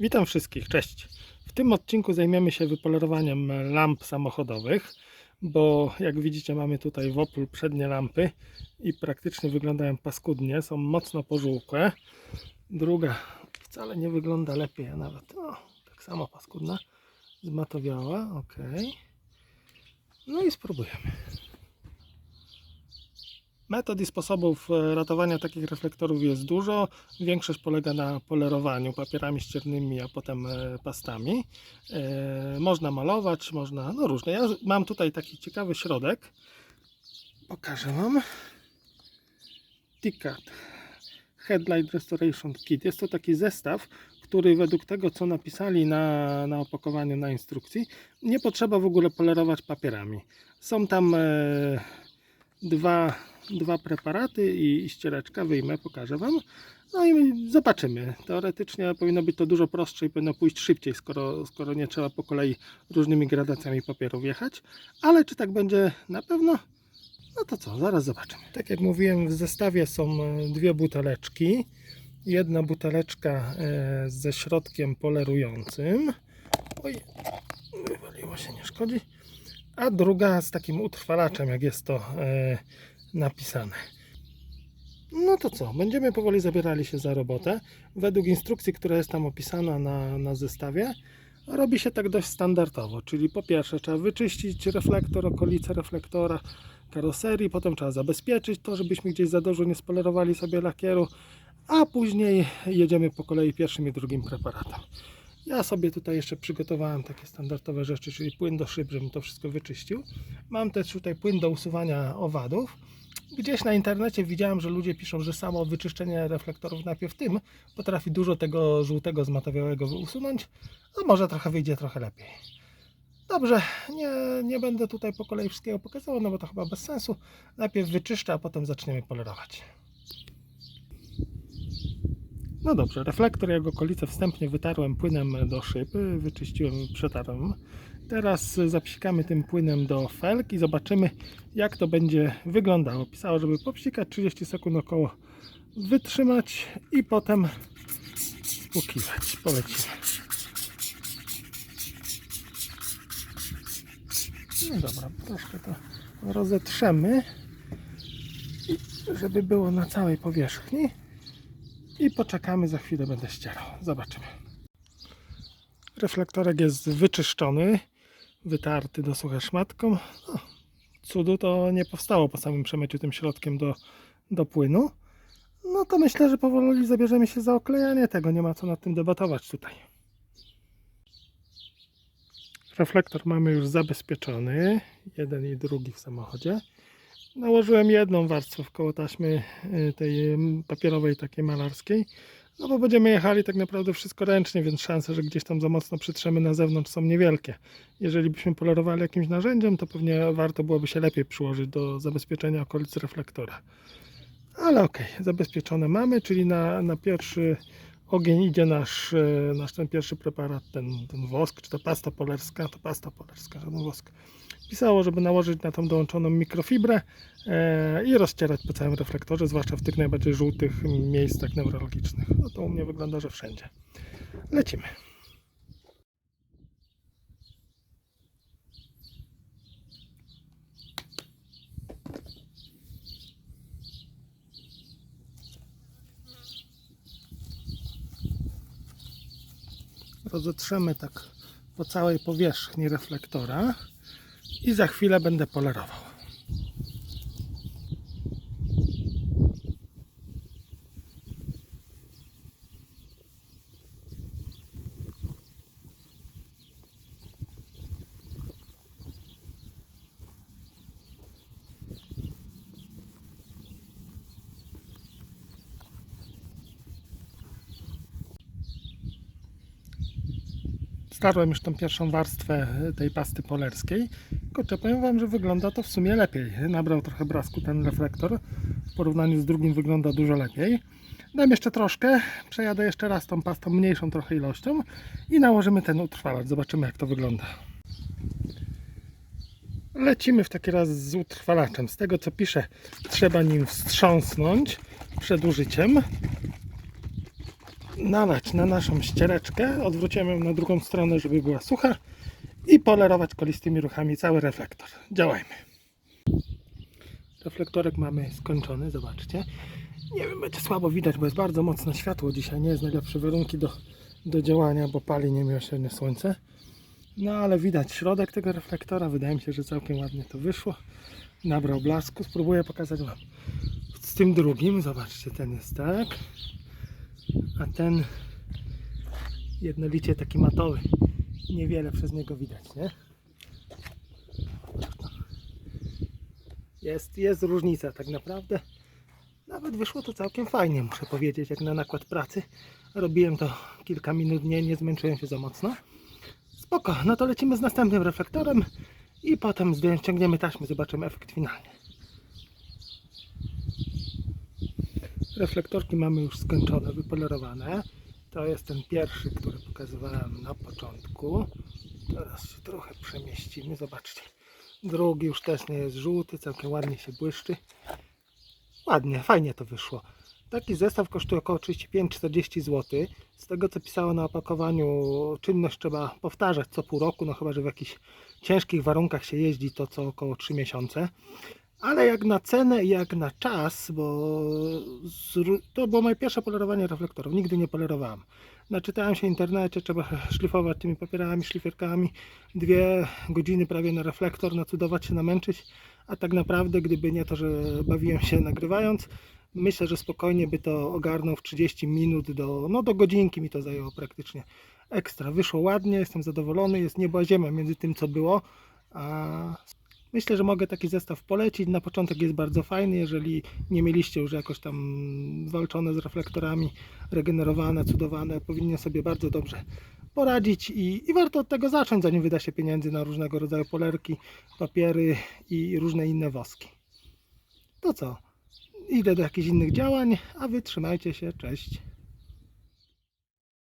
Witam wszystkich, cześć. W tym odcinku zajmiemy się wypolerowaniem lamp samochodowych, bo jak widzicie mamy tutaj w Opel przednie lampy i praktycznie wyglądają paskudnie, są mocno pożółkłe. Druga wcale nie wygląda lepiej, a nawet no, tak samo paskudna, zmatowiała, ok. No i spróbujemy. Metod i sposobów e, ratowania takich reflektorów jest dużo. Większość polega na polerowaniu papierami ściernymi, a potem e, pastami. E, Można malować, można, no różne. Ja mam tutaj taki ciekawy środek. Pokażę Wam. Ticket Headlight Restoration Kit. Jest to taki zestaw, który według tego, co napisali na, na opakowaniu, na instrukcji, nie potrzeba w ogóle polerować papierami. Są tam dwa dwa preparaty i, i ściereczka, wyjmę, pokażę Wam. No i zobaczymy. Teoretycznie powinno być to dużo prostsze i powinno pójść szybciej, skoro, skoro nie trzeba po kolei różnymi gradacjami papierów jechać. Ale czy tak będzie na pewno? No to co, zaraz zobaczymy. Tak jak mówiłem, w zestawie są e, dwie buteleczki. Jedna buteleczka e, ze środkiem polerującym. Oj, wywaliło się, nie szkodzi. A druga z takim utrwalaczem, jak jest to e, napisane. No to co, będziemy powoli zabierali się za robotę. Według instrukcji, która jest tam opisana na, na zestawie, robi się tak dość standardowo, czyli po pierwsze trzeba wyczyścić reflektor, okolice reflektora, karoserii, potem trzeba zabezpieczyć to, żebyśmy gdzieś za dużo nie spolerowali sobie lakieru, a później jedziemy po kolei pierwszym i drugim preparatem. Ja sobie tutaj jeszcze przygotowałem takie standardowe rzeczy, czyli płyn do szyb, żebym to wszystko wyczyścił. Mam też tutaj płyn do usuwania owadów. Gdzieś na internecie widziałem, że ludzie piszą, że samo wyczyszczenie reflektorów najpierw tym potrafi dużo tego żółtego zmatowiałego usunąć, a może trochę wyjdzie trochę lepiej. Dobrze, nie, nie będę tutaj po kolei wszystkiego pokazywał, no bo to chyba bez sensu. Najpierw wyczyszczę, a potem zaczniemy polerować. No dobrze, reflektor jak okolice wstępnie wytarłem płynem do szyb, wyczyściłem, przetarłem. Teraz zapsikamy tym płynem do felg i zobaczymy jak to będzie wyglądało. Pisało, żeby popsikać 30 sekund około wytrzymać i potem spłukiwać. Polecimy. No dobra, troszkę to rozetrzemy, żeby było na całej powierzchni i poczekamy, za chwilę będę ścierał. Zobaczymy. Reflektorek jest wyczyszczony, wytarty do suche szmatką. No, cudu to nie powstało po samym przemyciu tym środkiem do, do płynu. No to myślę, że powoli zabierzemy się za oklejanie tego. Nie ma co nad tym debatować tutaj. Reflektor mamy już zabezpieczony. Jeden i drugi w samochodzie. Nałożyłem jedną warstwę koło taśmy y, tej mm, papierowej, takiej malarskiej. No bo będziemy jechali tak naprawdę wszystko ręcznie, więc szanse, że gdzieś tam za mocno przytrzemy na zewnątrz są niewielkie. Jeżeli byśmy polerowali jakimś narzędziem, to pewnie warto byłoby się lepiej przyłożyć do zabezpieczenia okolic reflektora. Ale okej, zabezpieczone mamy, czyli na, na pierwszy ogień idzie nasz, e, nasz ten pierwszy preparat, ten, ten wosk, czy to pasta polerska, to pasta polerska, żaden wosk. Pisało, żeby nałożyć na tą dołączoną mikrofibrę e, i rozcierać po całym reflektorze, zwłaszcza w tych najbardziej żółtych miejscach neurologicznych. No to u mnie wygląda, że wszędzie. Lecimy. Rozetrzemy tak po całej powierzchni reflektora i za chwilę będę polerował. Starłem już tą pierwszą warstwę tej pasty polerskiej. Kurczę, powiem Wam, że wygląda to w sumie lepiej. Nabrał trochę brasku ten reflektor. W porównaniu z drugim wygląda dużo lepiej. Dam jeszcze troszkę, przejadę jeszcze raz tą pastą mniejszą trochę ilością i nałożymy ten utrwalacz. Zobaczymy jak to wygląda. Lecimy w taki raz z utrwalaczem. Z tego co pisze, trzeba nim wstrząsnąć przed użyciem. Nalać na naszą ściereczkę, odwróciłem ją na drugą stronę, żeby była sucha i polerować kolistymi ruchami cały reflektor. Działajmy. Reflektorek mamy skończony, zobaczcie. Nie wiem, będzie słabo widać, bo jest bardzo mocne światło dzisiaj. Nie jest najlepsze warunki do, do działania, bo pali niemiłosiernie słońce. No ale widać środek tego reflektora. Wydaje mi się, że całkiem ładnie to wyszło. Nabrał blasku. Spróbuję pokazać Wam z tym drugim. Zobaczcie, ten jest tak. A ten jednolicie taki matowy. Niewiele przez niego widać, nie? Jest, jest różnica tak naprawdę. Nawet wyszło to całkiem fajnie, muszę powiedzieć, jak na nakład pracy. Robiłem to kilka minut, nie, nie zmęczyłem się za mocno. Spoko, no to lecimy z następnym reflektorem i potem zdję- ściągniemy taśmy, zobaczymy efekt finalny. Reflektorki mamy już skończone, wypolerowane. To jest ten pierwszy, który pokazywałem na początku. Teraz się trochę przemieścimy, zobaczcie. Drugi już też nie jest żółty, całkiem ładnie się błyszczy. Ładnie, fajnie to wyszło. Taki zestaw kosztuje około 35-40 zł. Z tego co pisało na opakowaniu, czynność trzeba powtarzać co pół roku, no chyba, że w jakichś ciężkich warunkach się jeździ, to co około 3 miesiące. Ale jak na cenę i jak na czas, bo to było moje pierwsze polerowanie reflektorów, nigdy nie polerowałem. Naczytałem się w internecie, trzeba szlifować tymi papierami, szlifierkami, dwie godziny prawie na reflektor, nacudować się, namęczyć, a tak naprawdę gdyby nie to, że bawiłem się nagrywając, myślę, że spokojnie by to ogarnął w 30 minut do, no do godzinki mi to zajęło praktycznie ekstra. Wyszło ładnie, jestem zadowolony, jest niebo a ziemia między tym co było, a Myślę, że mogę taki zestaw polecić. Na początek jest bardzo fajny, jeżeli nie mieliście już jakoś tam walczone z reflektorami, regenerowane, cudowane, powinien sobie bardzo dobrze poradzić i, i warto od tego zacząć, zanim wyda się pieniędzy na różnego rodzaju polerki, papiery i różne inne woski. To co? Idę do jakichś innych działań, a wy trzymajcie się, cześć.